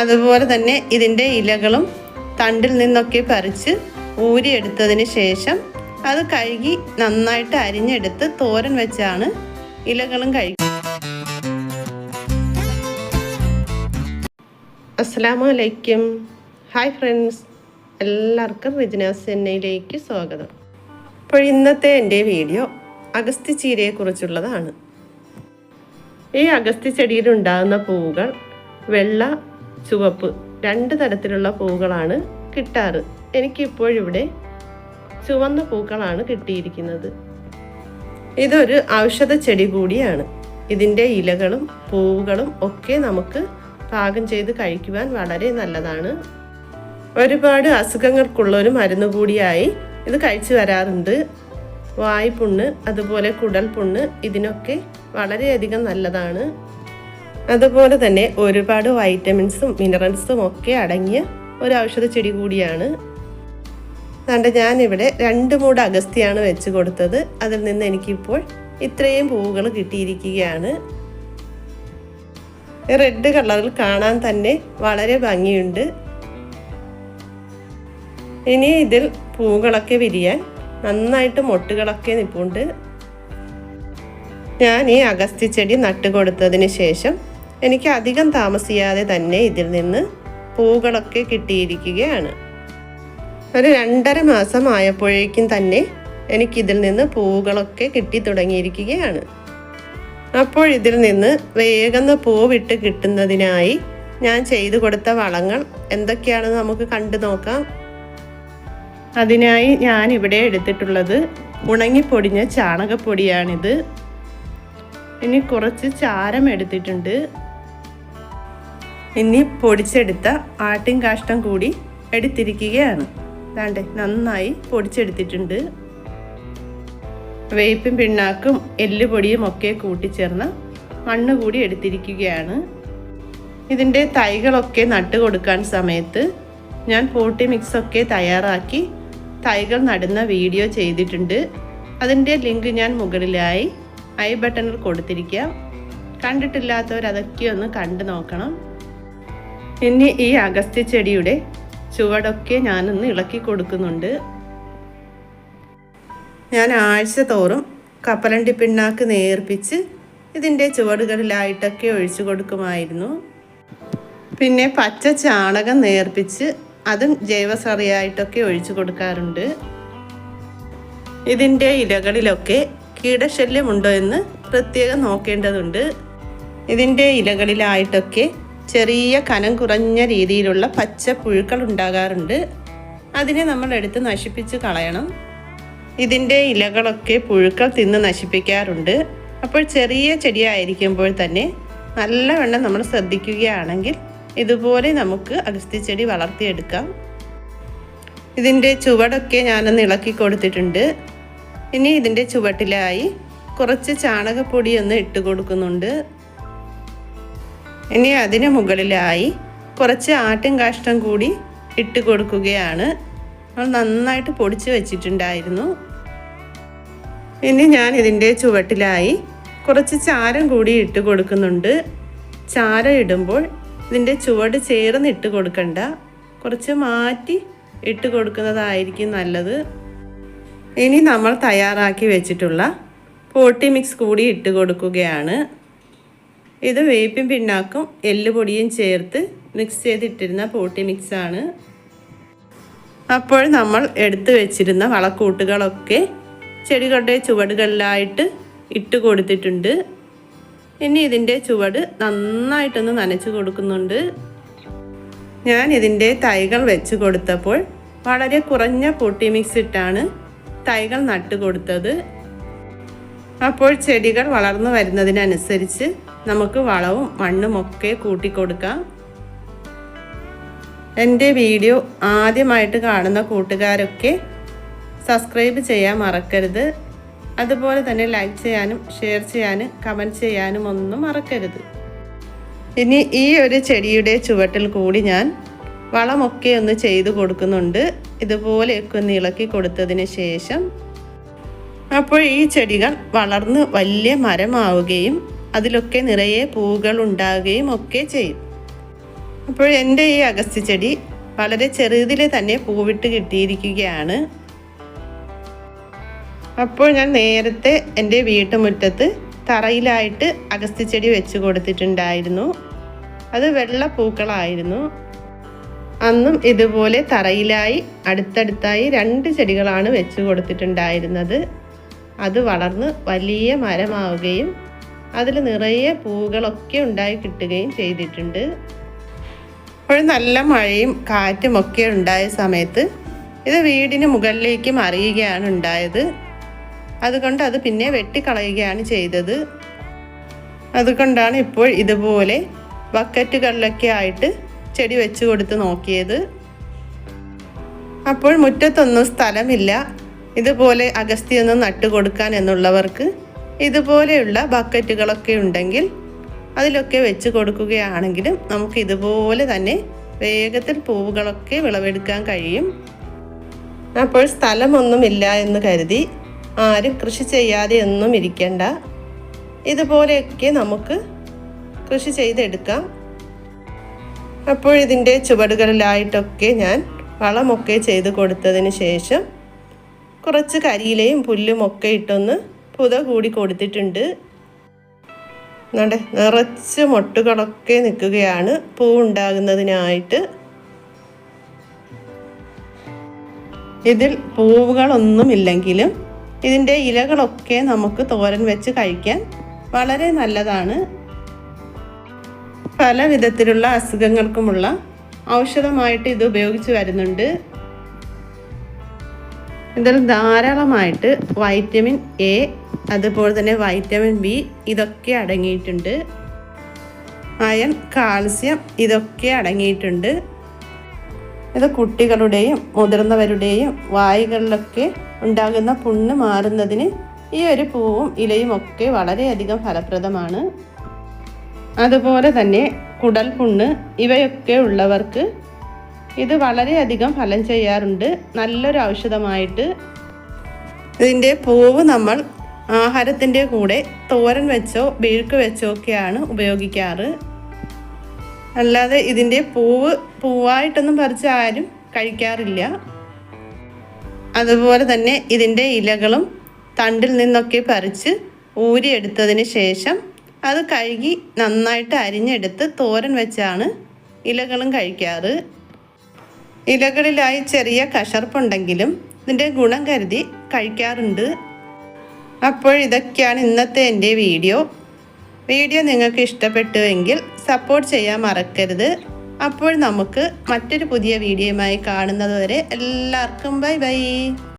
അതുപോലെ തന്നെ ഇതിന്റെ ഇലകളും തണ്ടിൽ നിന്നൊക്കെ പറിച്ച് ഊരിയെടുത്തതിന് ശേഷം അത് കഴുകി നന്നായിട്ട് അരിഞ്ഞെടുത്ത് തോരൻ വെച്ചാണ് ഇലകളും കഴുകി അസ്സാമു അലൈക്കും ഹായ് ഫ്രണ്ട്സ്. എല്ലാവർക്കും റിജിനാസ് ചെന്നൈയിലേക്ക് സ്വാഗതം. അപ്പോൾ ഇന്നത്തെ എന്റെ വീഡിയോ അഗസ്തി ചീരയെക്കുറിച്ചുള്ളതാണ്. ഈ അഗസ്തി ചെടിയിൽ ഉണ്ടാകുന്ന പൂവുകൾ വെള്ള ചുവപ്പ് രണ്ട് തരത്തിലുള്ള പൂക്കളാണ് കിട്ടാറ്. എനിക്കിപ്പോഴിവിടെ ചുവന്ന പൂക്കളാണ് കിട്ടിയിരിക്കുന്നത്. ഇതൊരു ഔഷധ ചെടി കൂടിയാണ്. ഇതിന്റെ ഇലകളും പൂവുകളും ഒക്കെ നമുക്ക് പാകം ചെയ്ത് കഴിക്കുവാൻ വളരെ നല്ലതാണ്. ഒരുപാട് അസുഖങ്ങൾക്കുള്ള ഒരു മരുന്ന് കൂടിയായി ഇത് കഴിച്ചു വരാറുണ്ട്. വായ്പുണ്ണ് അതുപോലെ കുടൽപുണ്ണ് ഇതിനൊക്കെ വളരെയധികം നല്ലതാണ്. അതുപോലെ തന്നെ ഒരുപാട് വൈറ്റമിൻസും മിനറൽസും ഒക്കെ അടങ്ങിയ ഒരു ഔഷധ ചെടി കൂടിയാണ്. അതുകൊണ്ട് ഞാനിവിടെ രണ്ട് മൂട് അഗസ്തിയാണ് വെച്ച് കൊടുത്തത്. അതിൽ നിന്ന് എനിക്കിപ്പോൾ ഇത്രയും പൂവുകൾ കിട്ടിയിരിക്കുകയാണ്. റെഡ് കളറിൽ കാണാൻ തന്നെ വളരെ ഭംഗിയുണ്ട്. ഇനി ഇതിൽ പൂക്കളൊക്കെ വിരിയാൻ നന്നായിട്ട് മൊട്ടുകളൊക്കെ നിൽപ്പുണ്ട് ഞാൻ ഈ അഗസ്തി ചെടി നട്ടുകൊടുത്തതിന് ശേഷം എനിക്ക് അധികം താമസിയാതെ തന്നെ ഇതിൽ നിന്ന് പൂകളൊക്കെ കിട്ടിയിരിക്കുകയാണ്. ഒരു രണ്ടര മാസം ആയപ്പോഴേക്കും തന്നെ എനിക്കിതിൽ നിന്ന് പൂകളൊക്കെ കിട്ടി തുടങ്ങിയിരിക്കുകയാണ്. അപ്പോൾ ഇതിൽ നിന്ന് വേഗം പൂവിട്ട് കിട്ടുന്നതിനായി ഞാൻ ചെയ്തു കൊടുത്ത വളങ്ങൾ എന്തൊക്കെയാണെന്ന് നമുക്ക് കണ്ടു നോക്കാം. അതിനായി ഞാൻ ഇവിടെ എടുത്തിട്ടുള്ളത് ഉണങ്ങിപ്പൊടിഞ്ഞ ചാണകപ്പൊടിയാണിത്. ഇനി കുറച്ച് ചാരം എടുത്തിട്ടുണ്ട്. ഇനി പൊടിച്ചെടുത്ത ആട്ടിൻ കാഷ്ടം കൂടി എടുത്തിരിക്കുകയാണ്. ദാണ്ടെ നന്നായി പൊടിച്ചെടുത്തിട്ടുണ്ട്. വേപ്പും പിണ്ണാക്കും എല്ലുപൊടിയും ഒക്കെ കൂട്ടിച്ചേർന്ന് മണ്ണ് കൂടി എടുത്തിരിക്കുകയാണ്. ഇതിന്റെ തൈകളൊക്കെ നട്ട് കൊടുക്കാൻ സമയത്ത് ഞാൻ പോട്ടി മിക്സൊക്കെ തയ്യാറാക്കി തൈകൾ നടുന്ന വീഡിയോ ചെയ്തിട്ടുണ്ട്. അതിന്റെ ലിങ്ക് ഞാൻ മുകളിലായി ഐ ബട്ടണിൽ കൊടുത്തിരിക്കാം. കണ്ടിട്ടില്ലാത്തവർ അതൊക്കെ ഒന്ന് കണ്ടു നോക്കണം. ഇനി ഈ അഗസ്ത്യ ചെടിയുടെ ചുവടൊക്കെ ഞാനൊന്ന് ഇളക്കി കൊടുക്കുന്നുണ്ട്. ഞാൻ ആഴ്ച തോറും കപ്പലണ്ടി പിണ്ണാക്ക് നേർപ്പിച്ച് ഇതിന്റെ ചുവടുകളിലായിട്ടൊക്കെ ഒഴിച്ചു കൊടുക്കുമായിരുന്നു. പിന്നെ പച്ച ചാണകം നേർപ്പിച്ച് അതും ജൈവസറിയായിട്ടൊക്കെ ഒഴിച്ചു കൊടുക്കാറുണ്ട്. ഇതിന്റെ ഇലകളിലൊക്കെ കീടശല്യമുണ്ടോ എന്ന് പ്രത്യേകം നോക്കേണ്ടതുണ്ട്. ഇതിന്റെ ഇലകളിലായിട്ടൊക്കെ ചെറിയ കനം കുറഞ്ഞ രീതിയിലുള്ള പച്ച പുഴുക്കൾ ഉണ്ടാകാറുണ്ട്. അതിനെ നമ്മൾ എടുത്ത് നശിപ്പിച്ച് കളയണം. ഇതിന്റെ ഇലകളൊക്കെ പുഴുക്കൾ തിന്ന് നശിപ്പിക്കാറുണ്ട്. അപ്പോൾ ചെറിയ ചെടിയായിരിക്കുമ്പോൾ തന്നെ നല്ലവണ്ണം നമ്മൾ ശ്രദ്ധിക്കുകയാണെങ്കിൽ ഇതുപോലെ നമുക്ക് അഗസ്തി ചെടി വളർത്തിയെടുക്കാം. ഇതിന്റെ ചുവടൊക്കെ ഞാനൊന്ന് ഇളക്കി കൊടുത്തിട്ടുണ്ട്. ഇനി ഇതിന്റെ ചുവട്ടിലായി കുറച്ച് ചാണകപ്പൊടി ഒന്ന് ഇട്ട് കൊടുക്കുന്നുണ്ട്. ഇനി അതിന് മുകളിലായി കുറച്ച് ആട്ടും കാഷ്ടം കൂടി ഇട്ട് കൊടുക്കുകയാണ്. നമ്മൾ നന്നായിട്ട് പൊടിച്ച് വെച്ചിട്ടുണ്ടായിരുന്നു. ഇനി ഞാൻ ഇതിന്റെ ചുവട്ടിലായി കുറച്ച് ചാരം കൂടി ഇട്ട് കൊടുക്കുന്നുണ്ട്. ചാരം ഇടുമ്പോൾ ഇതിന്റെ ചുവട് ചേർന്ന് ഇട്ട് കൊടുക്കണ്ട. കുറച്ച് മാറ്റി ഇട്ട് കൊടുക്കുന്നതായിരിക്കും നല്ലത്. ഇനി നമ്മൾ തയ്യാറാക്കി വെച്ചിട്ടുള്ള പോട്ടി മിക്സ് കൂടി ഇട്ട് കൊടുക്കുകയാണ്. ഇത് വേപ്പിൻ പിണ്ണാക്കും എല്ലുപൊടിയും ചേർത്ത് മിക്സ് ചെയ്തിട്ടിരുന്ന പോട്ടി മിക്സാണ് അപ്പോൾ നമ്മൾ എടുത്തു വെച്ചിരുന്ന വളക്കൂട്ടുകളൊക്കെ ചെടികളുടെ ചുവടുകളിലായിട്ട് ഇട്ട് കൊടുത്തിട്ടുണ്ട്. ഇനി ഇതിന്റെ ചുവട് നന്നായിട്ടൊന്ന് നനച്ച് കൊടുക്കുന്നുണ്ട്. ഞാൻ ഇതിന്റെ തൈകൾ വെച്ച് കൊടുത്തപ്പോൾ വളരെ കുറഞ്ഞ പൊട്ടി മിക്സ് ഇട്ടാണ് തൈകൾ നട്ടുകൊടുത്തത് അപ്പോൾ ചെടികൾ വളർന്നു വരുന്നതിനനുസരിച്ച് നമുക്ക് വളവും മണ്ണും ഒക്കെ കൂട്ടിക്കൊടുക്കാം. എന്റെ വീഡിയോ ആദ്യമായിട്ട് കാണുന്ന കൂട്ടുകാരൊക്കെ സബ്സ്ക്രൈബ് ചെയ്യാൻ മറക്കരുത്. അതുപോലെ തന്നെ ലൈക്ക് ചെയ്യാനും ഷെയർ ചെയ്യാനും കമന്റ് ചെയ്യാനും ഒന്നും മറക്കരുത്. ഇനി ഈ ഒരു ചെടിയുടെ ചുവട്ടിൽ കൂടി ഞാൻ വളമൊക്കെ ഒന്ന് ചെയ്തു കൊടുക്കുന്നുണ്ട്. ഇതുപോലെയൊക്കെ ഒന്ന് ഇളക്കി കൊടുത്തതിന് ശേഷം അപ്പോൾ ഈ ചെടികൾ വളർന്ന് വലിയ മരമാവുകയും അതിലൊക്കെ നിറയെ പൂവുകൾ ഉണ്ടാവുകയും ഒക്കെ ചെയ്യും. അപ്പോൾ എന്റെ ഈ അഗസ്ത്യ ചെടി വളരെ ചെറുതിൽ തന്നെ പൂവിട്ട് കിട്ടിയിരിക്കുകയാണ്. അപ്പോൾ ഞാൻ നേരത്തെ എന്റെ വീട്ടുമുറ്റത്ത് തറയിലായിട്ട് അഗസ്ത്യ ചെടി വെച്ച് കൊടുത്തിട്ടുണ്ടായിരുന്നു. അത് വെള്ള പൂക്കളായിരുന്നു. അന്നും ഇതുപോലെ തറയിലായി അടുത്തടുത്തായി രണ്ട് ചെടികളാണ് വെച്ച് കൊടുത്തിട്ടുണ്ടായിരുന്നത്. അത് വളർന്ന് വലിയ മരമാവുകയും അതിൽ നിറയെ പൂവുകളൊക്കെ ഉണ്ടായി കിട്ടുകയും ചെയ്തിട്ടുണ്ട്. അപ്പോൾ നല്ല മഴയും കാറ്റുമൊക്കെ ഉണ്ടായ സമയത്ത് ഇത് വീടിന് മുകളിലേക്ക് മറിയുകയാണ് ഉണ്ടായത്. അതുകൊണ്ട് അത് പിന്നെ വെട്ടിക്കളയുകയാണ് ചെയ്തത്. അതുകൊണ്ടാണ് ഇപ്പോൾ ഇതുപോലെ ബക്കറ്റുകളിലൊക്കെ ആയിട്ട് ചെടി വെച്ച് കൊടുത്ത് നോക്കിയത്. അപ്പോൾ മുറ്റത്തൊന്നും സ്ഥലമില്ല. ഇതുപോലെ അഗസ്തിയൊന്നും നട്ടുകൊടുക്കാൻ എന്നുള്ളവർക്ക് ഇതുപോലെയുള്ള ബക്കറ്റുകളൊക്കെ ഉണ്ടെങ്കിൽ അതിലൊക്കെ വെച്ച് കൊടുക്കുകയാണെങ്കിലും നമുക്ക് ഇതുപോലെ തന്നെ വേഗത്തിൽ പൂവുകളൊക്കെ വിളവെടുക്കാൻ കഴിയും. അപ്പോൾ സ്ഥലമൊന്നുമില്ല എന്ന് കരുതി ആരും കൃഷി ചെയ്യാതെ ഒന്നും ഇരിക്കേണ്ട. ഇതുപോലെയൊക്കെ നമുക്ക് കൃഷി ചെയ്തെടുക്കാം. അപ്പോൾ ഇതിന്റെ ചുവടുകളിലായിട്ടൊക്കെ ഞാൻ വളമൊക്കെ ചെയ്ത് കൊടുത്തതിന് ശേഷം കുറച്ച് കരിയിലയും പുല്ലുമൊക്കെ ഇട്ടൊന്ന് പുത കൂടി കൊടുത്തിട്ടുണ്ട്. നമ്മുടെ നിറച്ച് മൊട്ടുകളൊക്കെ നിൽക്കുകയാണ് പൂ ഉണ്ടാകുന്നതിനായിട്ട്. ഇതിൽ പൂവുകളൊന്നുമില്ലെങ്കിലും ഇതിന്റെ ഇലകളൊക്കെ നമുക്ക് തോരൻ വെച്ച് കഴിക്കാൻ വളരെ നല്ലതാണ്. പല വിധത്തിലുള്ള അസുഖങ്ങൾക്കുമുള്ള ഔഷധമായിട്ട് ഇത് ഉപയോഗിച്ച് വരുന്നുണ്ട്. ഇതിൽ ധാരാളമായിട്ട് വൈറ്റമിൻ എ അതുപോലെ തന്നെ വൈറ്റമിൻ ബി ഇതൊക്കെ അടങ്ങിയിട്ടുണ്ട്. അയൺ കാൽസ്യം ഇതൊക്കെ അടങ്ങിയിട്ടുണ്ട്. ഇത് കുട്ടികളുടെയും മുതിർന്നവരുടെയും വായുകളിലൊക്കെ ഉണ്ടാകുന്ന പുണ്ണ് മാറുന്നതിന് ഈ ഒരു പൂവും ഇലയും ഒക്കെ വളരെയധികം ഫലപ്രദമാണ്. അതുപോലെ തന്നെ കുടൽ പുണ്ണ് ഇവയൊക്കെ ഉള്ളവർക്ക് ഇത് വളരെയധികം ഫലം ചെയ്യാറുണ്ട്. നല്ലൊരു ഔഷധമായിട്ട് ഇതിന്റെ പൂവ് നമ്മൾ ആഹാരത്തിന്റെ കൂടെ തോരൻ വെച്ചോ ബീഴ്ക്ക് വെച്ചോ ഒക്കെയാണ് ഉപയോഗിക്കാറ്. അല്ലാതെ ഇതിന്റെ പൂവ് പൂവായിട്ടൊന്നും പറിച്ച് ആരും കഴിക്കാറില്ല. അതുപോലെ തന്നെ ഇതിന്റെ ഇലകളും തണ്ടിൽ നിന്നൊക്കെ പറിച്ച് ഊരിയെടുത്തതിന് ശേഷം അത് കഴുകി നന്നായിട്ട് അരിഞ്ഞെടുത്ത് തോരൻ വെച്ചാണ് ഇലകളും കഴിക്കാറ്. ഇലകളിലായി ചെറിയ കഷർപ്പുണ്ടെങ്കിലും ഇതിന്റെ ഗുണം കരുതി കഴിക്കാറുണ്ട്. അപ്പോൾ ഇതൊക്കെയാണ് ഇന്നത്തെ എന്റെ വീഡിയോ. വീഡിയോ നിങ്ങൾക്ക് ഇഷ്ടപ്പെട്ടുവെങ്കിൽ സപ്പോർട്ട് ചെയ്യാൻ മറക്കരുത്. അപ്പോൾ നമുക്ക് മറ്റൊരു പുതിയ വീഡിയോയുമായി കാണുന്നതുവരെ എല്ലാവർക്കും ബൈ ബൈ.